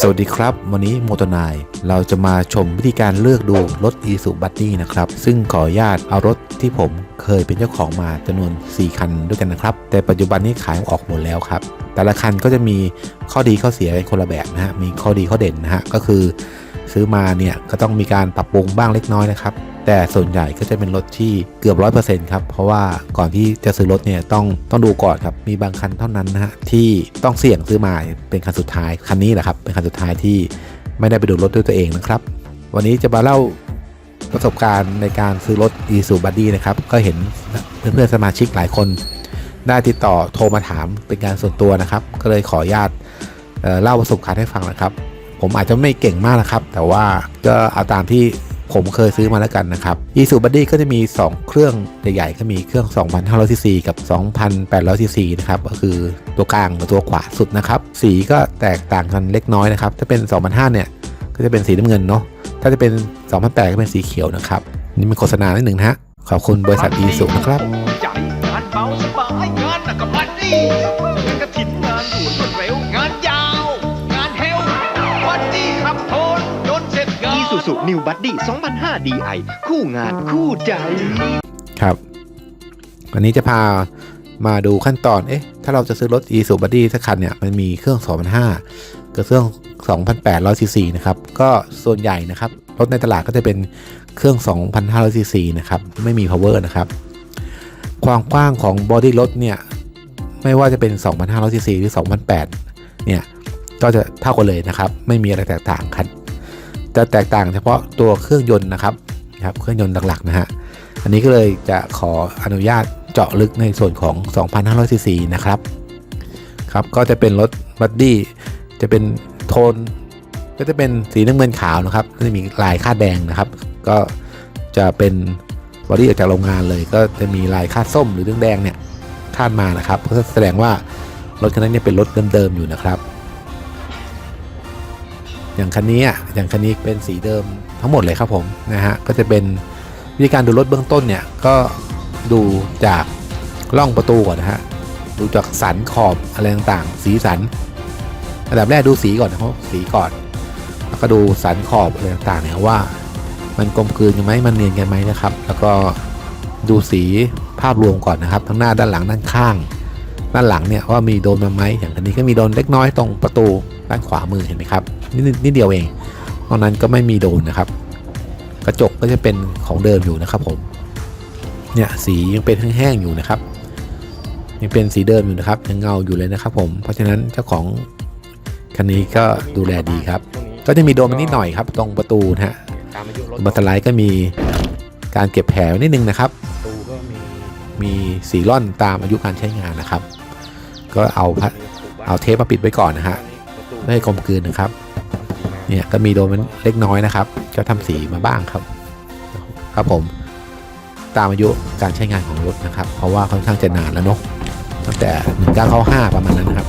สวัสดีครับ วันนี้โมโตนาย เราจะมาชมวิธีการเลือกดูรถอีซูบัตตี้นะครับ ซึ่งขออนุญาตเอารถที่ผมเคยเป็นเจ้าของมาจำนวน 4 คันด้วยกันนะครับ แต่ปัจจุบันนี้ขายออกหมดแล้วครับ แต่ละคันก็จะมีข้อดีข้อเสียกันคนละแบบนะฮะมีข้อดีข้อเด่นนะฮะก็คือซื้อมาเนี่ยก็ต้องมีการปรับปรุงบ้างเล็กน้อยนะครับ แต่ส่วนใหญ่ก็จะเป็นรถที่เกือบร้อยเปอร์เซ็นต์ครับ เพราะว่าก่อนที่จะซื้อรถเนี่ยต้องต้องดูก่อนครับ มีบางคันเท่านั้นนะฮะที่ต้องเสี่ยงซื้อมาเป็นคันสุดท้ายคันนี้แหละครับ เป็นคันสุดท้ายที่ไม่ได้ไปดูรถด้วยตัวเองนะครับ วันนี้จะมาเล่าประสบการณ์ในการซื้อรถ e s u b u d d y นะครับ ก็เห็นเพื่อนๆสมาชิกหลายคน ได้ติดต่อโทรมาถามเป็นการส่วนตัวนะครับ ก็เลยขออนุญาตเเล่าประสบการณ์ให้ฟังนะครับ ผมอาจจะไม่เก่งมากนะครับ แต่ว่าก็เอาตามที่ผมเคยซื้อมาแล้วกันนะครับ e s u b u d d y ก็จะมี 2 เครื่องใหญ่ๆก็มีเครื่อง 2,500 cc กับ 2,800 cc นะครับ ก็คือตัวกลางกับตัวขวาสุดนะครับ สีก็แตกต่างกันเล็กน้อยนะครับ ถ้าเป็น 2,500เนี่ย ก็จะเป็นสีน้ำเงินเนาะ ถ้าจะเป็น 2,800ก็เป็นสีเขียวนะครับ นี่เป็นโฆษณาหนึ่งนะฮะ ขอบคุณบริษัท e s u นะครับ กกับมันนี่งานกระถิ่นงานด่วนรวดเร็ว งานยาว งานเฮลวันนี้ครับโทนจนเสร็จงานอีซูซูนิวบัดดี้2005 DI คู่งานคู่ใจ ครับ วันนี้จะพามาดูขั้นตอน เอ๊ะ ถ้าเราจะซื้อรถ e s u b u d d y สักคันเนี่ย มันมีเครื่อง2,500กับเครื่อง 2,800 cc นะครับ ก็ส่วนใหญ่นะครับ รถในตลาดก็จะเป็นเครื่อง 2,500 cc นะครับ ไม่มี power นะครับ ความกว้างของบอดี้รถเนี่ย ไม่ว่าจะเป็น 2,500 cc หรือ2,800เนี่ย ก็จะเท่ากันเลยนะครับ ไม่มีอะไรแตกต่างครับจะแตกต่างเฉพาะตัวเครื่องยนต์นะครับครับ เครื่องยนต์หลักๆนะฮะ อันนี้ก็เลยจะขออนุญาตเจาะลึกในส่วนของ 2,500ซีซีนะครับ ครับ ก็จะเป็นรถบัดดี้ จะเป็นโทน ก็จะเป็นสีน้ำเงินขาวนะครับ จะมีลายคาดแดงนะครับ ก็จะเป็นบอดี้ออกจากโรงงานเลย ก็จะมีลายคาดส้มหรือเรื่องแดงเนี่ย คาดมานะครับก็แสดงว่ารถคันนั้นเนี่ยเป็นรถเดิมๆอยู่นะครับ อย่างคันนี้อะอย่างคันนี้เป็นสีเดิมทั้งหมดเลยครับผมนะฮะก็จะเป็นวิธีการดูรถเบื้องต้นเนี่ยก็ดูจากล่องประตูก่อนนะฮะดูจากสันขอบอะไรต่างๆ สีสันอันดับแรกดูสีก่อนนะครับสีก่อน แล้วก็ดูสันขอบอะไรต่างๆเนี่ยว่า มันกลมกลืนกันไหมมันเนียนกันไหมนะครับ แล้วก็ ดูสีภาพรวมก่อนนะครับ ทั้งหน้าด้านหลังด้านข้าง ด้านหลังเนี่ยว่ามีโดนมาไหมอย่างคันนี้ก็มีโดนเล็กน้อยตรงประตูด้านขวามือเห็นไหมครับนิดนิดเดียวเองนอกนั้นก็ไม่มีโดนนะครับ กระจกก็จะเป็นของเดิมอยู่นะครับผมเนี่ยสียังเป็นแห้งๆอยู่นะครับ ยังเป็นสีเดิมอยู่นะครับยังเงาอยู่เลยนะครับ ผมเพราะฉะนั้นเจ้าของคันนี้ก็ดูแลดีครับ ก็จะมีโดนมานิดหน่อยครับ ตรงประตูนะฮะตามอายุรถบัตรไลท์ก็มีการเก็บแผลนิดนึงนะครับตูก็มี มีสีร่อนตามอายุการใช้งานนะครับ ก็เอาพะเอาเทปมาปิดไว้ก่อนนะฮะไม่ให้กลมกลืนนะครับ เนี่ยก็มีโดนมันเล็กน้อยนะครับ ก็ทำสีมาบ้างครับ ครับผมตามอายุการใช้งานของรถนะครับ เพราะว่าค่อนข้างจะนานแล้วเนาะตั้งแต่1995ประมาณนั้นนะครับ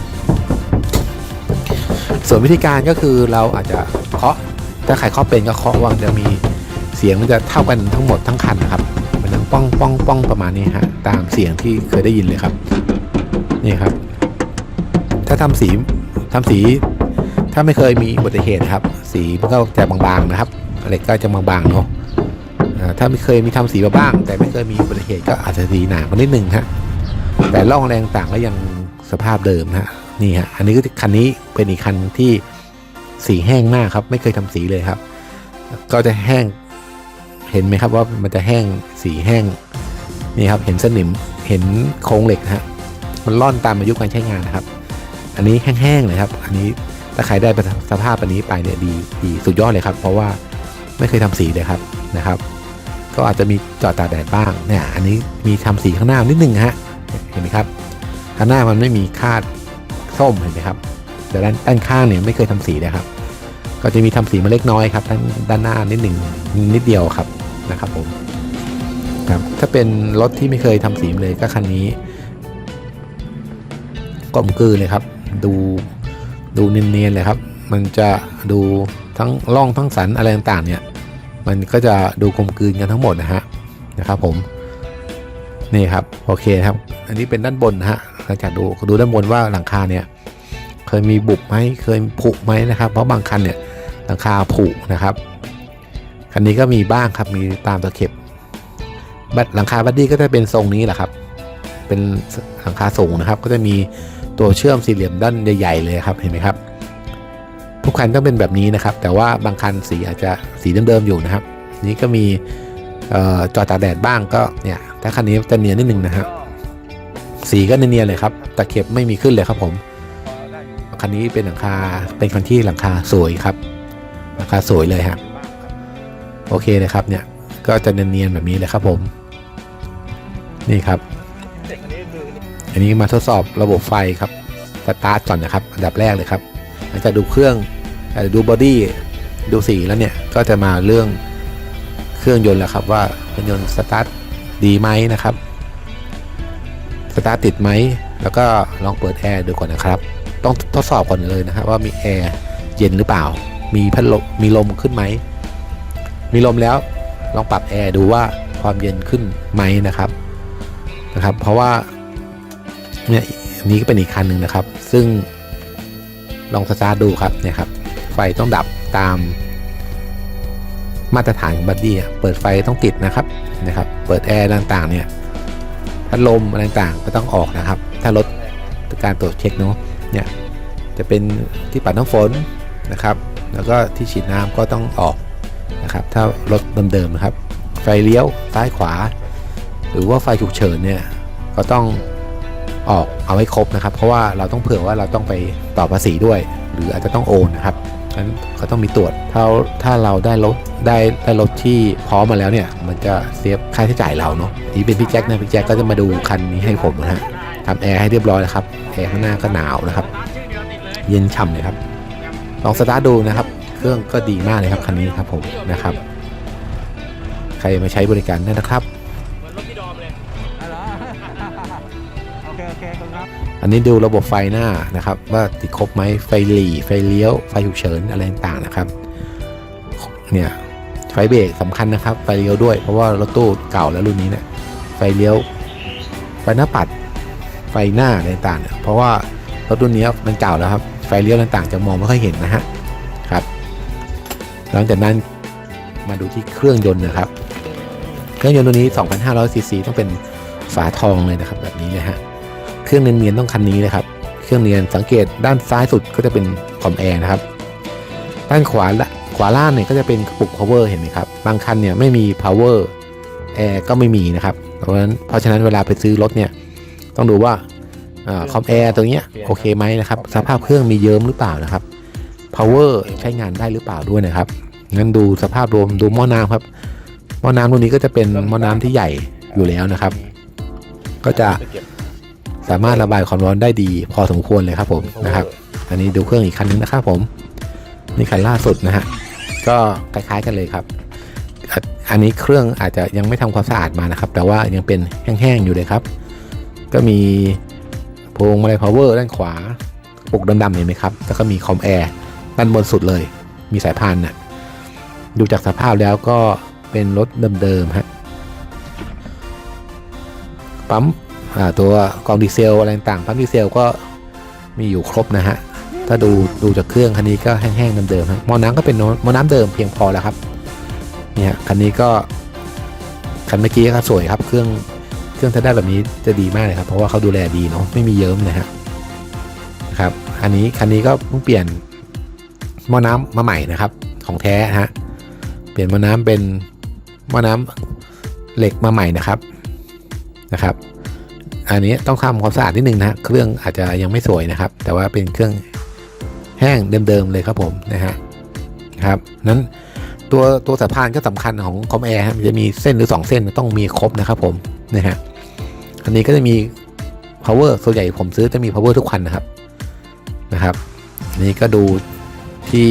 ส่วนวิธีการก็คือเราอาจจะเคาะถ้าใครเคาะเป็นก็เคาะว่ามันจะมีเสียงมันจะเท่ากันทั้งหมดทั้งคันนะครับ ป้องป้องป้องประมาณนี้ฮะตามเสียงที่เคยได้ยินเลยครับนี่ครับ ถ้าทำสีทำสี ถ้าไม่เคยมีอุบัติเหตุครับ สีมันก็จะบางๆนะครับเหล็กก็จะบางๆเนาะถ้าไม่เคยมีทำสีมาบ้าง แต่ไม่เคยมีอุบัติเหตุก็อาจจะสีหนากว่านิดนึงฮะแต่ร่องแรงต่างก็ยังสภาพเดิมฮะนี่ฮะอันนี้ก็คันนี้เป็นอีกคันที่สีแห้งมากครับ ไม่เคยทำสีเลยครับ ก็จะแห้ง เห็นไหมครับว่ามันจะแห้งสีแห้งนี่ครับเห็นสนิมเห็นโครงเหล็กนะฮะมันล่อนตามอายุการใช้งานนะครับ อันนี้แห้งๆเลยครับ อันนี้ถ้าใครได้สภาพอันนี้ไปเนี่ยดีดีสุดยอดเลยครับ เพราะว่าไม่เคยทำสีเลยครับนะครับ ก็อาจจะมีจอดตาแดดบ้างเนี่ยอันนี้มีทำสีข้างหน้านิดนึงฮะเห็นไหมครับข้างหน้ามันไม่มีคาดส้มเห็นไหมครับแต่ด้านด้านข้างเนี่ยไม่เคยทำสีเลยครับ ก็จะมีทำสีมาเล็กน้อยครับด้านด้านหน้านิดหนึ่งนิดเดียวครับ นะครับผมครับถ้าเป็นรถที่ไม่เคยทำสีเลยก็คันนี้กลมกลืนเลยครับ ดูดูเนียนๆเลยครับ มันจะดูทั้งร่องทั้งสันอะไรต่างๆเนี่ย มันก็จะดูกลมกลืนกันทั้งหมดนะฮะนะครับผมนี่ครับโอเคครับ อันนี้เป็นด้านบนนะฮะหลังจากดูดูด้านบนว่าหลังคาเนี่ยเคยมีบุบไหมเคยผุไหมนะครับ เพราะบางคันเนี่ยหลังคาผุนะครับ คันนี้ก็มีบ้างครับมีตามตะเข็บบัดหลังคาบัดดี้ก็จะเป็นทรงนี้แหละครับ เป็นหลังคาสูงนะครับ ก็จะมีตัวเชื่อมสี่เหลี่ยมด้านใหญ่ๆเลยครับเห็นไหมครับ ทุกคันต้องเป็นแบบนี้นะครับ แต่ว่าบางคันสีอาจจะสีเดิมๆอยู่นะครับ นี้ก็มีออจอตากแดดบ้างก็เนี่ยถ้าคันนี้จะเนียนนิดนึงนะครับสีก็เนียนๆเลยครับตะเข็บไม่มีขึ้นเลยครับผมคันนี้เป็นหลังคาเป็นคันที่หลังคาสวยครับหลังคาสวยเลยฮะ โอเคเลยครับเนี่ยก็จะเนียนๆแบบนี้เลยครับผม นี่ครับ อันนี้มาทดสอบระบบไฟครับสตาร์ทก่อนนะครับอันดับแรกเลยครับหลังจากดูเครื่องดูบอดี้ดูสีแล้วเนี่ยก็จะมาเรื่องเครื่องยนต์แล้วครับว่าเครื่องยนต์สตาร์ทดีไหมนะครับสตาร์ทติดไหมแล้วก็ลองเปิดแอร์ดูก่อนนะครับ ต้องทดสอบก่อนเลยนะครับว่ามีแอร์เย็นหรือเปล่า มีพัดลมมีลมขึ้นไหม มีลมแล้วลองปรับแอร์ดูว่าความเย็นขึ้นไหมนะครับนะครับ เพราะว่าเนี่ยนี้ก็เป็นอีกคันหนึ่งนะครับ ซึ่งลองสตาร์ทดูครับเนี่ยครับ ไฟต้องดับตามมาตรฐานของบัดดี้เปิดไฟต้องติดนะครับนะครับ เปิดแอร์ต่างๆ เนี่ยพัดลมอะไรต่างๆก็ต้องออกนะครับ ถ้ารถการตรวจเช็คเนาะเนี่ยจะเป็นที่ปัดน้ำฝนนะครับ แล้วก็ที่ฉีดน้ำก็ต้องออก นะครับ ถ้ารถเดิมๆนะครับ ไฟเลี้ยวซ้ายขวา หรือว่าไฟฉุกเฉินเนี่ยก็ต้องออกเอาไว้ครบนะครับ เพราะว่าเราต้องเผื่อว่าเราต้องไปต่อภาษีด้วย หรืออาจจะต้องโอนนะครับนั้นก็ต้องมีตรวจถ้าถ้าเราได้รถได้ได้รถที่พร้อมมาแล้วเนี่ย มันจะเซฟค่าใช้จ่ายเราเนาะนี่เป็นพี่แจ็คนะพี่แจ็คก็จะมาดูคันนี้ให้ผมนะฮะทำแอร์ให้เรียบร้อยแล้วครับแอร์ข้างหน้าก็หนาวนะครับ เย็นฉ่ำเลยครับลองสตาร์ทดูนะครับ เครื่องก็ดีมากเลยครับคันนี้ครับผมนะครับ ใครมาใช้บริการได้นะครับโอเคโอเคขอบคุณครับ อันนี้ดูระบบไฟหน้านะครับ ว่าติดครบไหมไฟหลีไฟเลี้ยวไฟฉุกเฉินอะไรต่างๆนะครับ เนี่ยไฟเบรกสำคัญนะครับ ไฟเลี้ยวด้วยเพราะว่ารถตู้เก่าแล้วรุ่นนี้เนี่ยไฟเลี้ยวไฟหน้าปัดไฟหน้าอะไรต่างๆเนี่ยเพราะว่ารถรุ่นนี้มันเก่าแล้วครับไฟเลี้ยวต่างๆจะมองไม่ค่อยเห็นนะฮะครับ หลังจากนั้นมาดูที่เครื่องยนต์นะครับ เครื่องยนต์ตัวนี้ 2,500ซีซีต้องเป็นฝาทองเลยนะครับ แบบนี้เลยฮะ เครื่องเนียนๆต้องคันนี้เลยครับ เครื่องเนียนสังเกตด้านซ้ายสุดก็จะเป็นคอมแอร์นะครับ ด้านขวาละขวาล่างเนี่ยก็จะเป็นกระปุก power เห็นไหมครับ บางคันเนี่ยไม่มี power แอร์ก็ไม่มีนะครับ เพราะฉะนั้นเพราะฉะนั้นเวลาไปซื้อรถเนี่ยต้องดูว่าคอมแอร์ตัวเนี้ยโอเคไหมนะครับ สภาพเครื่องมีเยิ้มหรือเปล่านะครับ power ใช้งานได้หรือเปล่าด้วยนะครับงั้นดูสภาพรวมดูหม้อน้ำครับหม้อน้ำตัวนี้ก็จะเป็นหม้อน้ำที่ใหญ่อยู่แล้วนะครับ ก็จะสามารถระบายความร้อนได้ดีพอสมควรเลยครับผมนะครับ อันนี้ดูเครื่องอีกคันนึงนะครับผมนี่คันล่าสุดนะฮะก็คล้ายๆกันเลยครับอะอันนี้เครื่องอาจจะยังไม่ทำความสะอาดมานะครับ แต่ว่ายังเป็นแห้งๆอยู่เลยครับ ก็มีพวงมาลัย power ด้านขวาปลุกดำๆเห็นไหมครับ แล้วก็มีคอมแอร์ ด้านบนสุดเลย มีสายพานน่ะดูจากสภาพแล้วก็เป็นรถเดิมๆฮะปั๊มอ่าตัวกลองดีเซลอะไรต่างปั๊มดีเซลก็มีอยู่ครบนะฮะถ้าดูดูจากเครื่องคันนี้ก็แห้งๆเดิมๆฮะหม้อน้ำก็เป็นหม้อน้ำเดิมเพียงพอแล้วครับเนี่ยคันนี้ก็คันเมื่อกี้ก็สวยครับเครื่องเครื่องถ้าได้แบบนี้จะดีมากเลยครับเพราะว่าเขาดูแลดีเนาะไม่มีเยิ้มนะฮะนะครับอันนี้คันนี้ก็เพิ่งเปลี่ยน หม้อน้ำมาใหม่นะครับ ของแท้ฮะเปลี่ยนหม้อน้ำเป็นหม้อน้ำเหล็กมาใหม่นะครับนะครับ อันนี้ต้องทำความสะอาดนิดนึงนะเครื่องอาจจะยังไม่สวยนะครับ แต่ว่าเป็นเครื่องแห้งเดิมๆเลยครับผมนะฮะครับนั้นตัวตัวสายพานก็สำคัญของคอมแอร์มันจะมีเส้นหรือ 2 เส้นต้องมีครบนะครับผมนะฮะอันนี้ก็จะมี power ส่วนใหญ่ผมซื้อจะมี power ทุกคันนะครับนะครับอันนี้ก็ดู ที่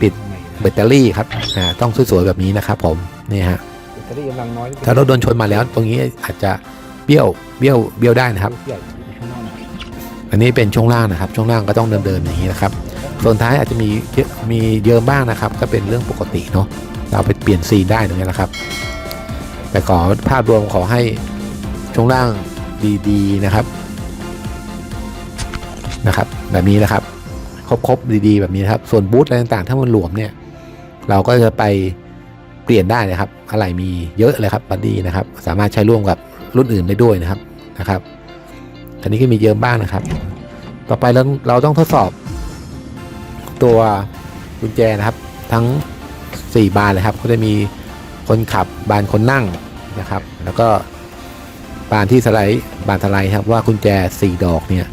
ปิดแบตเตอรี่ครับอ่าต้องสวยๆแบบนี้นะครับผมนี่ฮะแบตเตอรี่กำลังน้อยถ้ารถโดนชนมาแล้ว ตรงนี้อาจจะเบี้ยวเบี้ยวเบี้ยวได้นะครับใหญ่ข้างนอกนะอันนี้เป็นช่วงล่างนะครับ ช่วงล่างก็ต้องเดินๆอย่างนี้นะครับ ส่วนท้ายอาจจะมีเยอะมีเยิมบ้างนะครับ ก็เป็นเรื่องปกติเนาะเราไปเปลี่ยนซีนได้ตรงนี้นะครับ แต่ขอภาพรวมขอให้ช่วงล่างดีๆนะครับนะครับ แบบนี้นะครับ ครบๆดีๆแบบนี้นครับ ส่วนบูธอะไรต่างๆ ถ้ามันหลวมเนี่ย เราก็จะไปเปลี่ยนได้นะครับ อะไรมีเยอะเลยครับบัดดี้นะครับ สามารถใช้ร่วมกับรุ่นอื่นได้ด้วยนะครับนะครับอันนี้ก็มีเยอะบ้างนะครับ ต่อไปเราเราต้องทดสอบ ตัวกุญแจนะครับ ทั้ง 4 บานเลยครับก็จะมีคนขับบานคนนั่งนะครับ แล้วก็บานที่สไลด์บานสไลด์ครับว่ากุญแจ 4 ดอกเนี่ย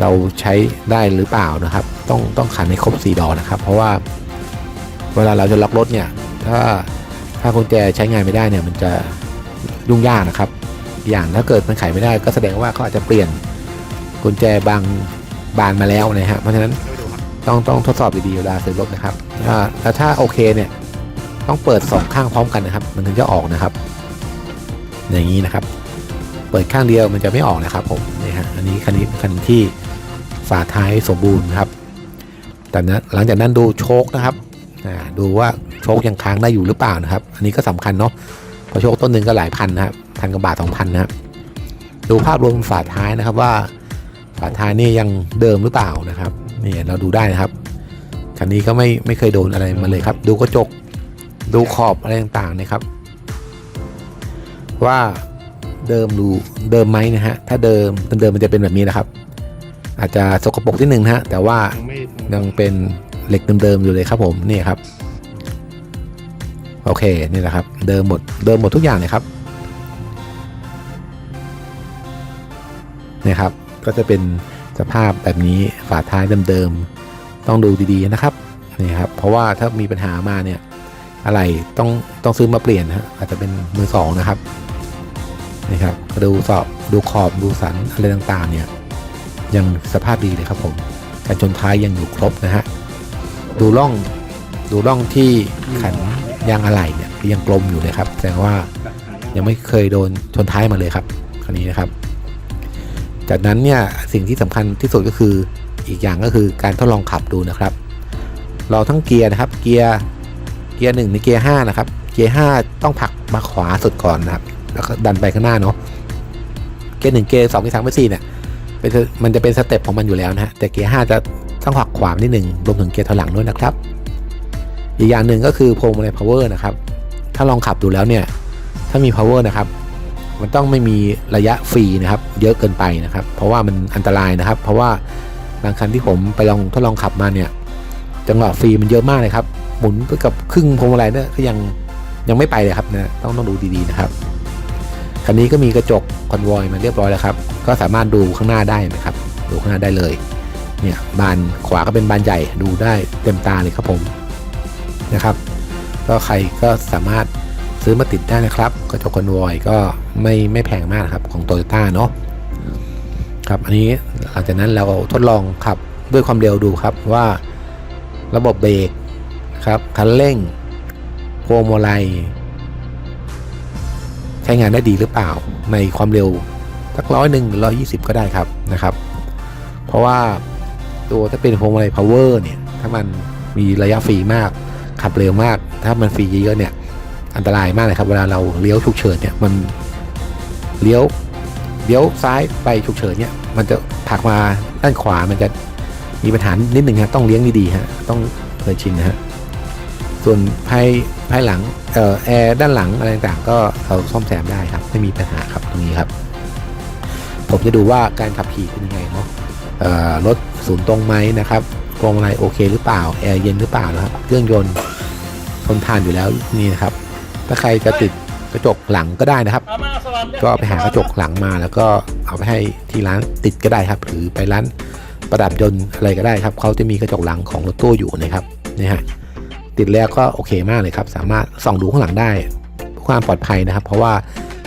เราใช้ได้หรือเปล่านะครับ ต้องต้องขันให้ครบ 4 ดอกนะครับ เพราะว่าเวลาเราจะล็อกรถเนี่ย ถ้าถ้ากุญแจใช้งานไม่ได้เนี่ย มันจะยุ่งยากนะครับ อย่างถ้าเกิดมันไขไม่ได้ก็แสดงว่าเขาอาจจะเปลี่ยนกุญแจบางบานมาแล้วนะฮะเพราะฉะนั้นต้องต้องทดสอบดีๆเวลาซื้อรถนะครับถ้าแล้วถ้าโอเคเนี่ยต้องเปิดสองข้างพร้อมกันนะครับ มันถึงจะออกนะครับ อย่างนี้นะครับ เปิดข้างเดียวมันจะไม่ออกนะครับผมนี่ฮะอันนี้คันนี้คันที่ฝาท้ายสมบูรณ์ครับ แต่นะหลังจากนั้นดูโชคนะครับอ่าดูว่าโชคยังค้างได้อยู่หรือเปล่านะครับ อันนี้ก็สำคัญเนาะเพราะโชคต้นหนึ่งก็หลายพันนะครับพันกว่าบาทสองพันนะครับดูภาพรวมฝาท้ายนะครับว่าฝาท้ายนี่ยังเดิมหรือเปล่านะครับนี่เราดูได้นะครับคันนี้ก็ไม่ไม่เคยโดนอะไรมาเลยครับ ดูกระจกดูขอบอะไรต่างๆนะครับ ว่าเดิมดูเดิมไหมนะฮะถ้าเดิมเดิมมันจะเป็นแบบนี้นะครับ อาจจะสกปรกที่หนึ่งนะฮะแต่ว่า ยังเป็นเหล็กเดิมๆอยู่เลยครับผมนี่ครับโอเคนี่แหละครับเดิมหมดเดิมหมดทุกอย่างเลยครับนี่ครับ ก็จะเป็นสภาพแบบนี้ฝาท้ายเดิมๆต้องดูดีๆนะครับนี่ครับเพราะว่าถ้ามีปัญหามาเนี่ยอะไรต้องต้องซื้อมาเปลี่ยนฮะอาจจะเป็นมือสองนะครับนี่ครับดูสอบดูขอบดูสันอะไรต่างๆเนี่ยยังสภาพดีเลยครับผม การชนท้ายยังอยู่ครบนะฮะดูร่องดูร่องที่ขันยางอะไหล่เนี่ยยังกลมอยู่เลยครับแสดงว่ายังไม่เคยโดนชนท้ายมาเลยครับคันนี้นะครับ จากนั้นเนี่ยสิ่งที่สำคัญที่สุดก็คืออีกอย่างก็คือการทดลองขับดูนะครับ เราทั้งเกียร์นะครับเกียร์เกียร์หนึ่งในเกียร์ห้านะครับเกียร์ห้าต้องผลักมาขวาสุดก่อนนะครับ แล้วก็ดันไปข้างหน้าเนาะเกียร์หนึ่งเกียร์สองเกียร์สามเกียร์สี่เนี่ย เป็นมันจะเป็นสเต็ปของมันอยู่แล้วนะฮะแต่เกียร์ห้าจะต้องผลักขวามนิดหนึ่งรวมถึงเกียร์ถอยหลังด้วยนะครับ อีกอย่างหนึ่งก็คือพวงมาลัย power นะครับ ถ้าลองขับดูแล้วเนี่ย ถ้ามี power นะครับ มันต้องไม่มีระยะฟรีนะครับ เยอะเกินไปนะครับ เพราะว่ามันอันตรายนะครับ เพราะว่าบางคันที่ผมไปลองทดลองขับมาเนี่ยจังหวะฟรีมันเยอะมากเลยครับ หมุนไปกับครึ่งพวงมาลัยเนี่ยก็ยังยังไม่ไปเลยครับนะต้องต้องดูดีๆนะครับ คันนี้ก็มีกระจกคอนวอยมาเรียบร้อยแล้วครับ ก็สามารถดูข้างหน้าได้นะครับ ดูข้างหน้าได้เลย เนี่ยบานขวาก็เป็นบานใหญ่ดูได้เต็มตาเลยครับผมนะครับ ก็ใครก็สามารถซื้อมาติดได้นะครับกระจกคอนวอยก็ไม่ไม่แพงมากครับของโตโยต้าเนาะครับอันนี้หลังจากนั้นเราทดลองขับด้วยความเร็วดูครับว่าระบบเบรกครับคันเร่งพวงมาลัย ช้งานได้ดีหรือเปล่า ในความเร็วสักร้อยหนึ่งหรือร้อยี่สิบก็ได้ครับนะครับ เพราะว่าตัวถ้าเป็นพวงมาลัย power เนี่ย ถ้ามันมีระยะฟรีมาก ขับเร็วมาก ถ้ามันฟรีเยอะเนี่ย อันตรายมากเลยครับเวลาเราเลี้ยวฉุกเฉินเนี่ยมันเลี้ยวเลี้ยวซ้ายไปฉุกเฉินเนี่ย มันจะผลักมาด้านขวามันจะมีปัญหานิดหนึ่งฮะต้องเลี้ยงดีๆฮะต้องเคยชินนะฮะ ส่วนภายภายหลังออแอร์ด้านหลังอะไรต่างๆ ก็เราซ่อมแซมได้ครับไม่มีปัญหาครับตรงนี้ครับ ผมจะดูว่าการขับขี่เป็นยังไงเนาะรถศูนย์ตรงไหมนะครับพวงมาลัยโอเคหรือเปล่าแอร์เย็นหรือเปล่านะครับเครื่องยนต์ทนทานอยู่แล้วนี่นะครับ ถ้าใครจะติดกระจกหลังก็ได้นะครับ ก็ไปหากระจกหลังมาแล้วก็เอาไปให้ที่ร้านติดก็ได้ครับ หรือไปร้านประดับยนต์อะไรก็ได้ครับเขาจะมีกระจกหลังของรถตู้อยู่นะครับนี่ฮะ ติดแล้วก็โอเคมากเลยครับ สามารถส่องดูข้างหลังได้เพื่อความปลอดภัยนะครับ เพราะว่า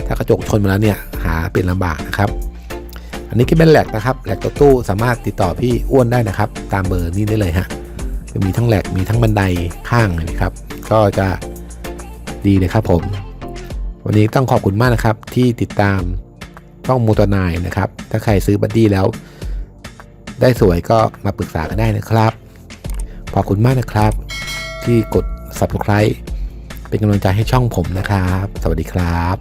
ถ้ากระจกชนมาแล้วเนี่ยหาเป็นลำบากนะครับ อันนี้ก็เป็นแหลกนะครับแหลกตัวตู้สามารถติดต่อพี่อ้วนได้นะครับ ตามเบอร์นี้ได้เลยฮะจะมีทั้งแหลกมีทั้งบันไดข้างนะครับ ก็จะดีเลยครับผม วันนี้ต้องขอบคุณมากนะครับ ที่ติดตามช่องมูตนายนะครับ ถ้าใครซื้อบัดดี้แล้ว ได้สวยก็มาปรึกษากันได้นะครับ ขอบคุณมากนะครับ ที่กด subscribe เป็นกำลังใจให้ช่องผมนะครับ สวัสดีครับ